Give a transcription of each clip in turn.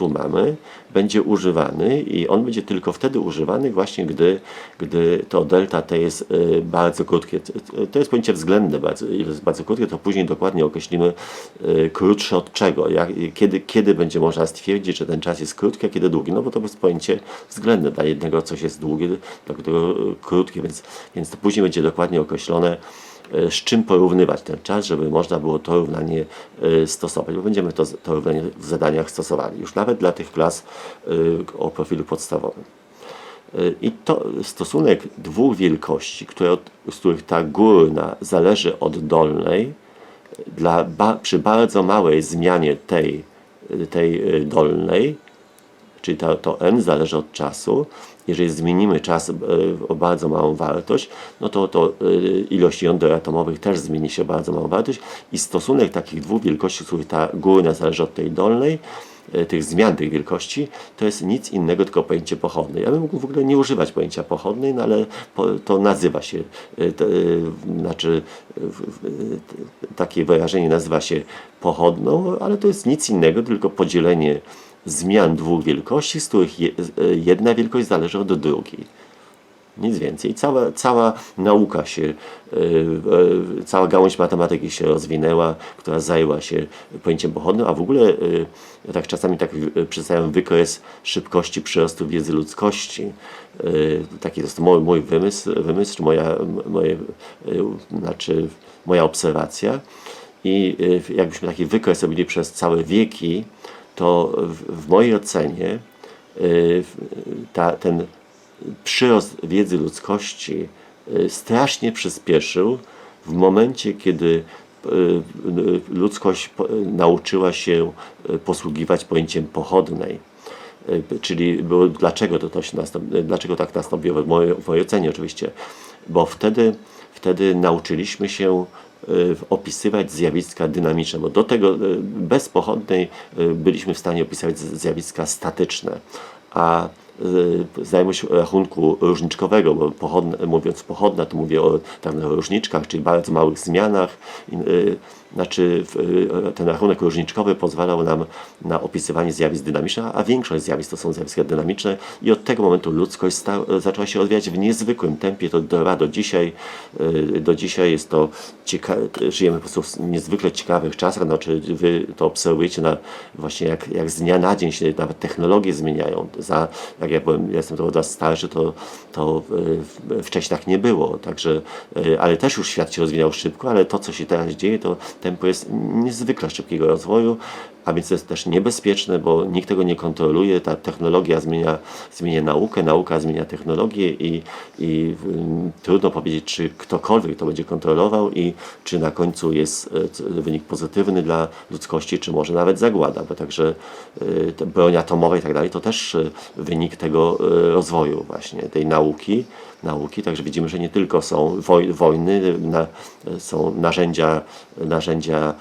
tu mamy, będzie używany i on będzie tylko wtedy używany właśnie, gdy, gdy to delta t jest y, bardzo krótkie. To jest pojęcie względne, bardzo, jest bardzo krótkie, to później dokładnie określimy y, krótsze od czego, jak, kiedy, kiedy będzie można stwierdzić, że ten czas jest krótki, a kiedy długi, no bo to jest pojęcie względne, dla jednego coś jest długie, dla którego y, krótkie, więc, więc to później będzie dokładnie określone, z czym porównywać ten czas, żeby można było to równanie e, stosować, bo będziemy to, to równanie w zadaniach stosowali, już nawet dla tych klas e, o profilu podstawowym. E, I to stosunek dwóch wielkości, które, od- z których ta górna zależy od dolnej, dla ba, przy bardzo małej zmianie tej, tej dolnej, czyli to, to n zależy od czasu. Jeżeli zmienimy czas e, o bardzo małą wartość, no to, to e, ilość jąder atomowych też zmieni się o bardzo małą wartość i stosunek takich dwóch wielkości, których ta górna zależy od tej dolnej, e, tych zmian tych wielkości, to jest nic innego, tylko pojęcie pochodne. Ja bym mógł w ogóle nie używać pojęcia pochodnej, no ale to nazywa się, to, znaczy takie wyrażenie nazywa się pochodną, ale to jest nic innego, tylko podzielenie zmian dwóch wielkości, z których e, jedna wielkość zależy od drugiej. Nic więcej. Cała, cała nauka się, e, e, cała gałąź matematyki się rozwinęła, która zajęła się pojęciem pochodnym, a w ogóle tak czasami tak przedstawiam wykres szybkości przyrostu wiedzy ludzkości. Taki jest mój, mój wymysł, wymysł czy moja, moje, znaczy moja obserwacja. I jakbyśmy taki wykres robili przez całe wieki, to w, w mojej ocenie w- ta, ten przyrost wiedzy ludzkości y, strasznie przyspieszył w momencie, kiedy y, y, ludzkość y, nauczyła się y, posługiwać pojęciem pochodnej. Y, Czyli było, dlaczego to, to się y, dlaczego tak nastąpiło w mojej, w mojej ocenie oczywiście, bo wtedy, wtedy nauczyliśmy się y, opisywać zjawiska dynamiczne, bo do tego y, bez pochodnej y, byliśmy w stanie opisywać z- zjawiska statyczne, a y, znajomość rachunku różniczkowego, bo pochodne, mówiąc pochodna, to mówię o różniczkach, czyli bardzo małych zmianach. Znaczy y, ten rachunek różniczkowy pozwalał nam na opisywanie zjawisk dynamicznych, a większość zjawisk to są zjawiska dynamiczne i od tego momentu ludzkość zaczęła się rozwijać w niezwykłym tempie, to trwa do dzisiaj. Y, Do dzisiaj jest to ciekawe, żyjemy po prostu w niezwykle ciekawych czasach, znaczy wy to obserwujecie na, właśnie jak, jak z dnia na dzień się nawet technologie zmieniają. Za, jak ja byłem, ja jestem trochę starszy, to, to w- wcześniej tak nie było, także, ale też już świat się rozwijał szybko, ale to co się teraz dzieje, to tempo jest niezwykle szybkiego rozwoju, a więc jest też niebezpieczne, bo nikt tego nie kontroluje, ta technologia zmienia, zmienia naukę, nauka zmienia technologię i, i mm, trudno powiedzieć, czy ktokolwiek to będzie kontrolował i czy na końcu jest e, wynik pozytywny dla ludzkości, czy może nawet zagłada, bo także e, broń atomowa i tak dalej, to też e, wynik tego rozwoju właśnie, tej nauki, nauki, także widzimy, że nie tylko są woj, wojny, na, są narzędzia, narzędzia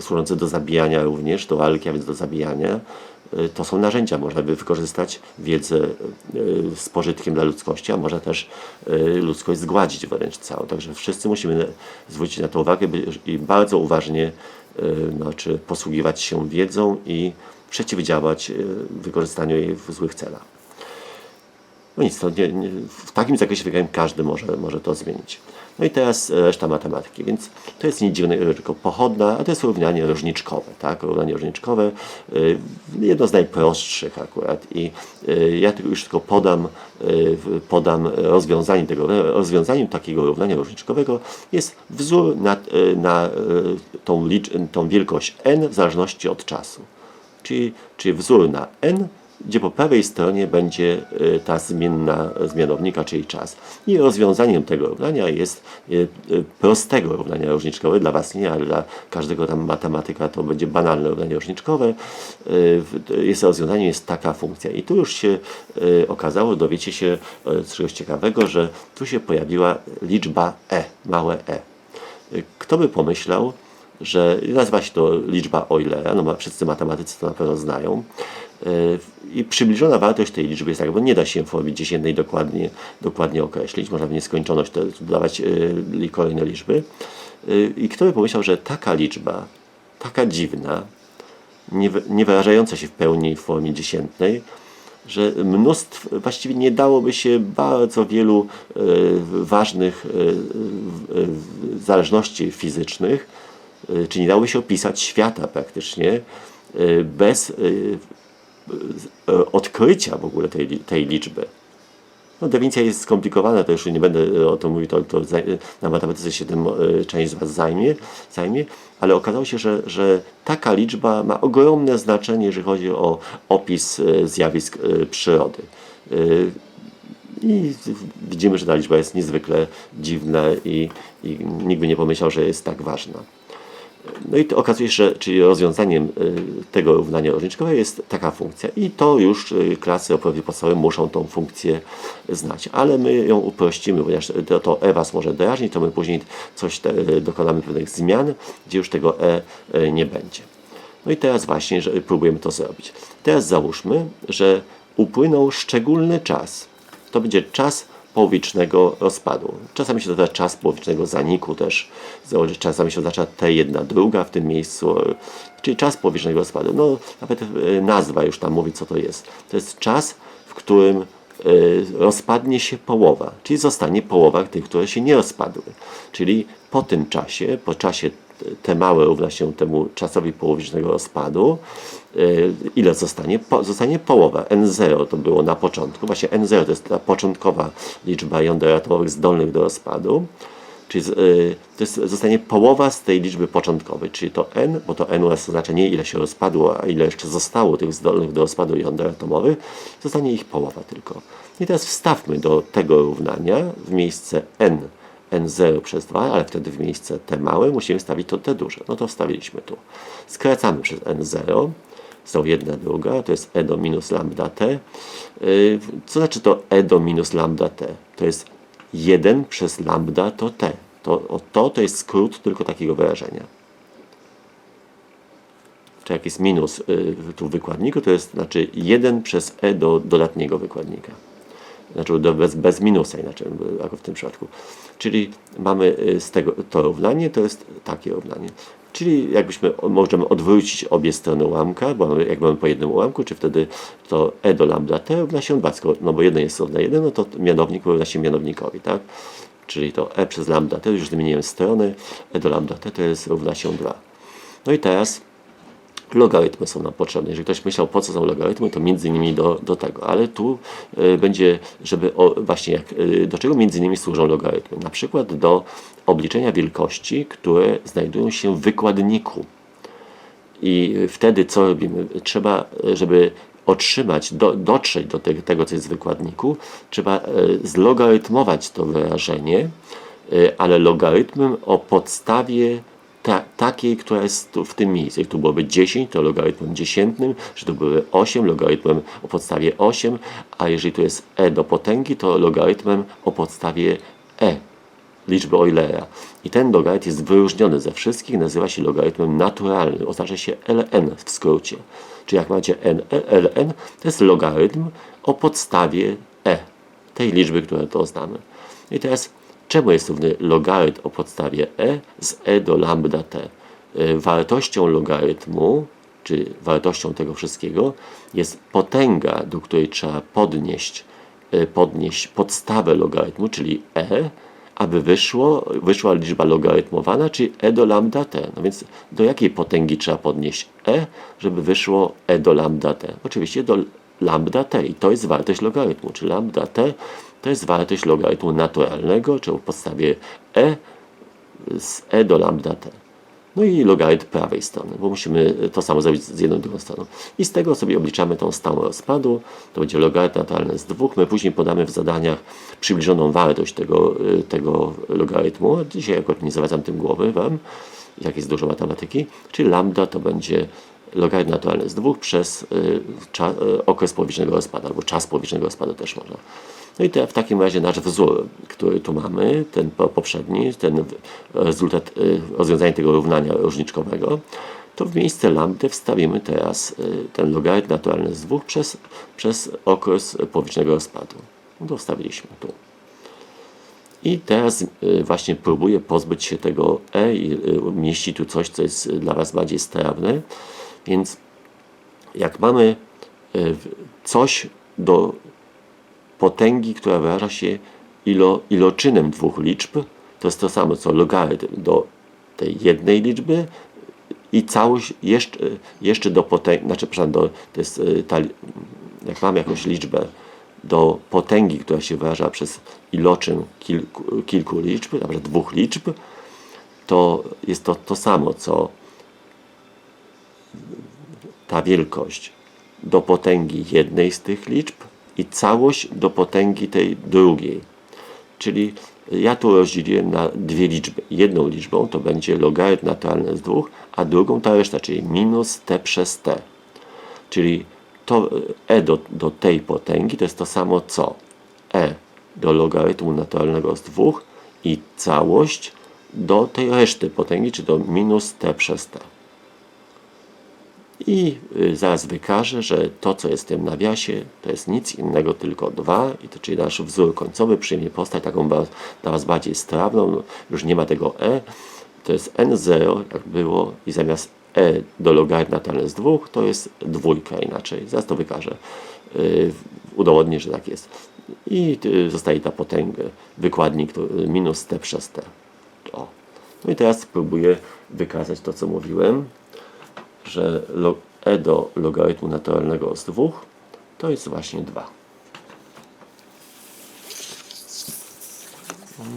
służące do zabijania również, do walki, a więc do zabijania. E, To są narzędzia, można by wykorzystać wiedzę e, z pożytkiem dla ludzkości, a może też e, ludzkość zgładzić wręcz całą. Także wszyscy musimy zwrócić na to uwagę i bardzo uważnie znaczy posługiwać się wiedzą i przeciwdziałać wykorzystaniu jej w złych celach. No nic, to nie, nie, w takim zakresie wygrałem każdy może, może to zmienić. No i teraz e, reszta matematyki, więc to jest nic dziwnego, tylko pochodna, a to jest równanie różniczkowe, tak? Równanie różniczkowe, y, jedno z najprostszych akurat i y, ja już tylko podam, podam rozwiązanie tego. Rozwiązaniem takiego równania różniczkowego jest wzór na, na tą, licz, tą wielkość n w zależności od czasu czyli, czyli wzór na n, gdzie po prawej stronie będzie y, ta zmienna zmianownika, czyli czas. I rozwiązaniem tego równania jest y, y, prostego równania różniczkowego, dla Was nie, ale dla każdego tam matematyka to będzie banalne równanie różniczkowe. Jest rozwiązaniem jest taka funkcja. I tu już się okazało, dowiecie się czegoś ciekawego, że tu się pojawiła liczba e, małe e. Kto by pomyślał, że nazywa się to liczba Eulera, no wszyscy matematycy to na pewno znają. Yy, I przybliżona wartość tej liczby jest tak, bo nie da się w formie dziesiętnej dokładnie, dokładnie określić, można w nieskończoność to dodawać yy, kolejne liczby. Yy, I kto by pomyślał, że taka liczba, taka dziwna, nie, nie wyrażająca się w pełni w formie dziesiętnej, że mnóstw, właściwie nie dałoby się bardzo wielu e, ważnych w- w- zależności fizycznych, czy nie dałoby się opisać świata praktycznie e, bez e, odkrycia w ogóle tej, tej liczby. No, definicja jest skomplikowana, to już nie będę o tym mówił, to, to na matematyce się tym część z Was zajmie, zajmie, ale okazało się, że, że taka liczba ma ogromne znaczenie, jeżeli chodzi o opis zjawisk przyrody. I widzimy, że ta liczba jest niezwykle dziwna i, i nikt by nie pomyślał, że jest tak ważna. No i to okazuje się, że czyli rozwiązaniem y, tego równania różniczkowego jest taka funkcja i to już y, klasy oprawy podstawowe muszą tą funkcję znać, ale my ją uprościmy, ponieważ to, e was może drażnić, to my później coś te, dokonamy pewnych zmian, gdzie już tego e y, nie będzie. No i teraz właśnie, że próbujemy to zrobić. Teraz załóżmy, że upłynął szczególny czas. To będzie czas połowicznego rozpadu. Czasami się doda czas połowicznego zaniku też. Czasami się oznacza T1 druga w tym miejscu, e, czyli czas połowicznego rozpadu. No, nawet e, nazwa już tam mówi, co to jest. To jest czas, w którym e, rozpadnie się połowa, czyli zostanie połowa tych, które się nie rozpadły. Czyli po tym czasie, po czasie T małe równa się temu czasowi połowicznego rozpadu, y, ile zostanie? Po, zostanie połowa. N0 to było na początku. Właśnie N0 to jest ta początkowa liczba jąder atomowych zdolnych do rozpadu. Czyli y, to jest, zostanie połowa z tej liczby początkowej, czyli to n, bo to n oznacza nie ile się rozpadło, a ile jeszcze zostało tych zdolnych do rozpadu jąder atomowych, zostanie ich połowa tylko. I teraz wstawmy do tego równania w miejsce n, n0 przez 2, ale wtedy w miejsce t małe musimy wstawić to t duże. No to wstawiliśmy tu. Skracamy przez n0, są jedna druga, to jest e do minus lambda t. Yy, Co znaczy to e do minus lambda t? To jest 1 przez lambda to t. To, to, to jest skrót tylko takiego wyrażenia. Czy jak jest minus y, tu w wykładniku, to jest znaczy 1 przez e do dodatniego wykładnika. Znaczy bez, bez minusa inaczej, jako w tym przypadku. Czyli mamy y, z tego to równanie, to jest takie równanie. Czyli jakbyśmy możemy odwrócić obie strony ułamka, bo jak mamy po jednym ułamku, czy wtedy to e do lambda t równa się 2, skoro- no bo jedno jest równe 1, no to mianownik równa się mianownikowi, tak? Czyli to e przez lambda t, już zmieniłem strony, e do lambda t to jest równa się 2. No i teraz logarytmy są nam potrzebne. Jeżeli ktoś myślał, po co są logarytmy, to między innymi do, do tego. Ale tu y, będzie, żeby o, właśnie jak, y, do czego między innymi służą logarytmy? Na przykład do obliczenia wielkości, które znajdują się w wykładniku. I wtedy co robimy? Trzeba, żeby otrzymać, do, dotrzeć do te, tego, co jest w wykładniku, trzeba e, zlogarytmować to wyrażenie, e, ale logarytmem o podstawie ta, takiej, która jest tu w tym miejscu. Jak tu byłoby 10, to logarytmem dziesiętnym, że tu były 8, logarytmem o podstawie 8, a jeżeli tu jest e do potęgi, to logarytmem o podstawie e liczby Eulera. I ten logarytm jest wyróżniony ze wszystkich, nazywa się logarytmem naturalnym, oznacza się ln w skrócie. Czyli jak macie n, e, ln, to jest logarytm o podstawie e, tej liczby, którą to znamy. I teraz, czemu jest równy logarytm o podstawie e z e do lambda t? Y, Wartością logarytmu, czy wartością tego wszystkiego, jest potęga, do której trzeba podnieść, y, podnieść podstawę logarytmu, czyli e, aby wyszło, wyszła liczba logarytmowana, czyli e do lambda t. No więc do jakiej potęgi trzeba podnieść e, żeby wyszło e do lambda t? Oczywiście do lambda t i to jest wartość logarytmu, czy lambda t to jest wartość logarytmu naturalnego, czy o podstawie e z e do lambda t. No i logarytm prawej strony, bo musimy to samo zrobić z jedną drugą stroną. I z tego sobie obliczamy tą stałą rozpadu. To będzie logarytm naturalny z dwóch. My później podamy w zadaniach przybliżoną wartość tego, y, tego logarytmu. Dzisiaj akurat nie zawracam tym głowy Wam, jak jest dużo matematyki. Czyli lambda to będzie logarytm naturalny z dwóch przez y, y, okres połowicznego rozpadu, albo czas połowicznego rozpadu też można. No i te, w takim razie nasz wzór, który tu mamy, ten po- poprzedni, ten rezultat y, rozwiązania tego równania różniczkowego, to w miejsce lambdy wstawimy teraz ten logarytm naturalny z dwóch przez, przez okres połowicznego rozpadu. No to wstawiliśmy tu. I teraz właśnie próbuję pozbyć się tego e i umieścić tu coś, co jest dla Was bardziej strawne. Więc jak mamy e, coś do potęgi, która wyraża się ilo, iloczynem dwóch liczb, to jest to samo co logarytm do tej jednej liczby i całość jeszcze, jeszcze do potęgi, znaczy, do, to jest y, ta, jak mamy jakąś liczbę do potęgi, która się wyraża przez iloczyn kilku, kilku liczb, na dwóch liczb, to jest to to samo, co ta wielkość do potęgi jednej z tych liczb i całość do potęgi tej drugiej. Czyli ja tu rozdzieliłem na dwie liczby. Jedną liczbą to będzie logarytm naturalny z dwóch, a drugą ta reszta, czyli minus t przez t. Czyli to e do, do tej potęgi to jest to samo co e do logarytmu naturalnego z dwóch i całość do tej reszty potęgi, czy do minus t przez t. I y, zaraz wykażę, że to, co jest w tym nawiasie, to jest nic innego, tylko 2, i to, czyli nasz wzór końcowy przyjmie postać taką dla Was bardziej strawną, już nie ma tego e, to jest n0, jak było, i zamiast e do logarytm naturalny z 2, to jest dwójka inaczej. Zaraz to wykażę. Yy, udowodnię, że tak jest. I y, zostaje ta potęga, wykładnik y, minus t przez t. O. No i teraz spróbuję wykazać to, co mówiłem że lo- e do logarytmu naturalnego z 2 to jest właśnie 2.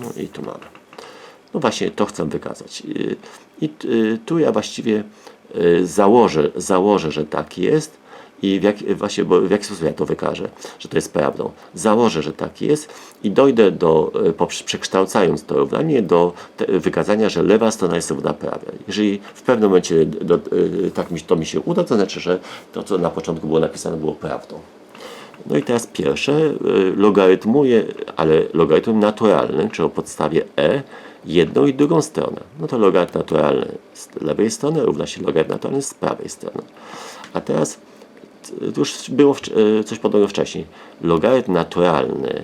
No i tu mamy. No właśnie, to chcę wykazać. I, i y, tu ja właściwie y, założę, założę, że tak jest i w jak, właśnie, bo w jaki sposób ja to wykażę, że to jest prawdą. Założę, że tak jest i dojdę do, y, poprze- przekształcając to równanie do te, wykazania, że lewa strona jest równa prawej. Jeżeli w pewnym momencie do, y, tak mi, to mi się uda, to znaczy, że to, co na początku było napisane, było prawdą. No i teraz pierwsze, y, logarytmuję, ale logarytm naturalny, czyli o podstawie e, jedną i drugą stronę. No to logarytm naturalny z lewej strony równa się logarytm naturalny z prawej strony. A teraz już było y, coś podobnego wcześniej. Logarytm naturalny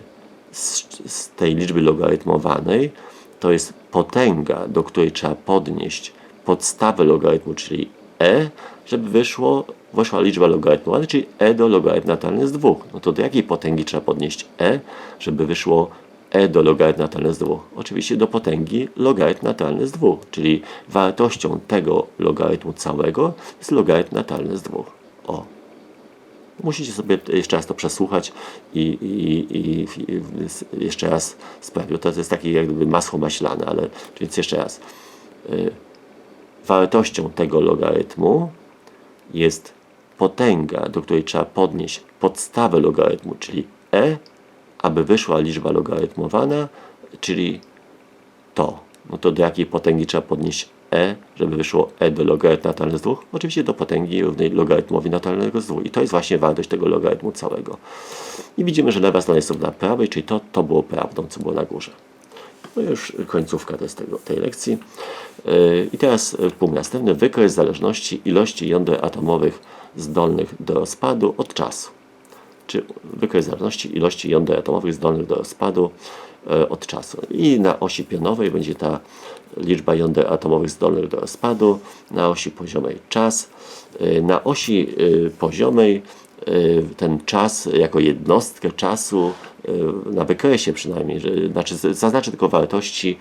z, z tej liczby logarytmowanej to jest potęga, do której trzeba podnieść podstawę logarytmu, czyli e, żeby wyszło, wyszła liczba logarytmowana, czyli e do logarytm naturalny z 2. No to do jakiej potęgi trzeba podnieść e, żeby wyszło e do logarytm naturalny z 2? Oczywiście do potęgi logarytm naturalny z 2, czyli wartością tego logarytmu całego jest logarytm naturalny z 2. O. Musicie sobie jeszcze raz to przesłuchać i, i, i, i jeszcze raz sprawdzić. To jest takie jak gdyby masło maślane, ale więc jeszcze raz. Y, wartością tego logarytmu jest potęga, do której trzeba podnieść podstawę logarytmu, czyli e, aby wyszła liczba logarytmowana, czyli to. No to do jakiej potęgi trzeba podnieść e, żeby wyszło e do logarytmu naturalnego z 2? Oczywiście do potęgi równej logarytmowi naturalnego z 2. I to jest właśnie wartość tego logarytmu całego. I widzimy, że lewa strona jest równa prawej, czyli to, to było prawdą, co było na górze. No już końcówka to tego, tej lekcji. Yy, I teraz yy, punkt następny. Wykres zależności ilości jąder atomowych zdolnych do rozpadu od czasu. Czy wykres zależności ilości jąder atomowych zdolnych do rozpadu e, od czasu. I na osi pionowej będzie ta liczba jąder atomowych zdolnych do rozpadu, na osi poziomej czas. E, Na osi e, poziomej e, ten czas jako jednostkę czasu na wykresie przynajmniej, że, znaczy zaznaczę tylko wartości,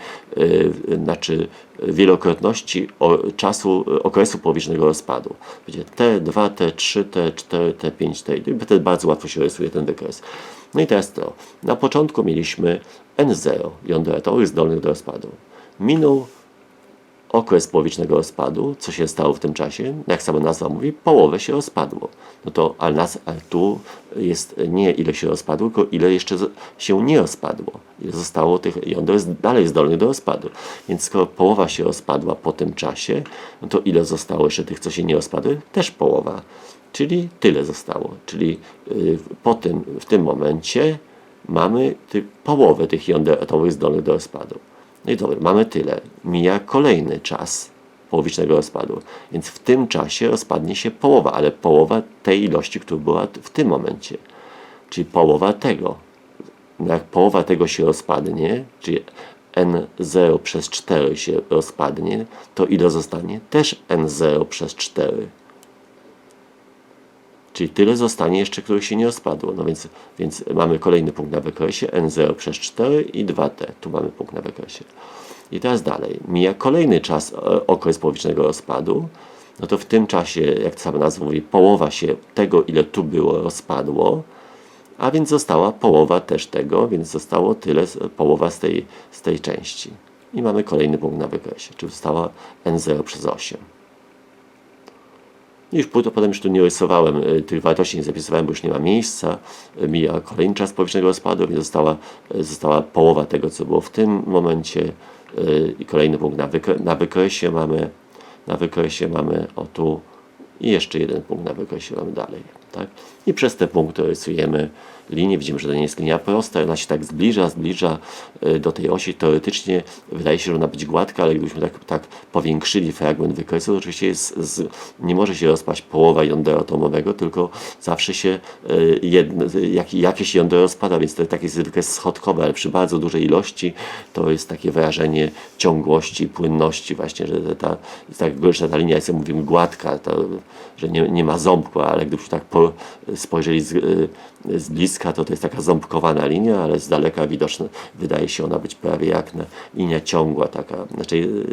znaczy wielokrotności czasu okresu połowicznego rozpadu. Będzie T2, T3, T4, T5, T i wtedy bardzo łatwo się rysuje ten wykres. No i teraz to. Na początku mieliśmy N0 jąder atomowych zdolnych do rozpadu. Minął okres połowicznego rozpadu, co się stało w tym czasie, jak sama nazwa mówi, połowę się rozpadło. No to, ale, nas, ale tu jest nie ile się rozpadło, tylko ile jeszcze się nie rozpadło. Ile zostało tych jąder jest dalej zdolnych do rozpadu. Więc skoro połowa się rozpadła po tym czasie, no to ile zostało jeszcze tych, co się nie rozpadły? Też połowa. Czyli tyle zostało. Czyli y, po tym, w tym momencie mamy ty, połowę tych jąder atomowych zdolnych do rozpadu. No i dobra, mamy tyle. Mija kolejny czas połowicznego rozpadu. Więc w tym czasie rozpadnie się połowa, ale połowa tej ilości, która była w tym momencie. Czyli połowa tego. No jak połowa tego się rozpadnie, czyli n0 przez 4 się rozpadnie, to ile zostanie? Też n0 przez 4. Czyli tyle zostanie jeszcze, których się nie rozpadło. No więc, więc mamy kolejny punkt na wykresie, N0 przez 4 i 2T. Tu mamy punkt na wykresie. I teraz dalej. Mija kolejny czas, e, okres połowicznego rozpadu. No to w tym czasie, jak sama nazwa mówi, połowa się tego, ile tu było, rozpadło. A więc została połowa też tego, więc zostało tyle, połowa z tej, z tej części. I mamy kolejny punkt na wykresie, czyli została N0 przez 8. I już potem już tu nie rysowałem y, tych wartości, nie zapisywałem, bo już nie ma miejsca. Y, Mija kolejny czas powietrznego rozpadu, więc została, y, została połowa tego, co było w tym momencie. I kolejny punkt na, wykre, na wykresie mamy, na wykresie mamy o tu i jeszcze jeden punkt na wykresie mamy dalej. Tak? I przez te punkty rysujemy linię. Widzimy, że to nie jest linia prosta, ona się tak zbliża, zbliża y, do tej osi. Teoretycznie wydaje się, że ona być gładka, ale gdybyśmy tak, tak powiększyli fragment wykresu, to oczywiście jest, z, nie może się rozpaść połowa jądra atomowego, tylko zawsze się y, jedno, jak, jakieś jądro rozpada, więc to tak jest wykres schodkowy, ale przy bardzo dużej ilości to jest takie wrażenie ciągłości, płynności właśnie, że ta, tak gorsza ta linia jest, jak mówimy, gładka, to, że nie, nie ma ząbka, ale gdybyśmy tak po, spojrzeli z, y, z bliska, to to jest taka ząbkowana linia, ale z daleka widoczna, wydaje się ona być prawie jak na, linia ciągła taka, znaczy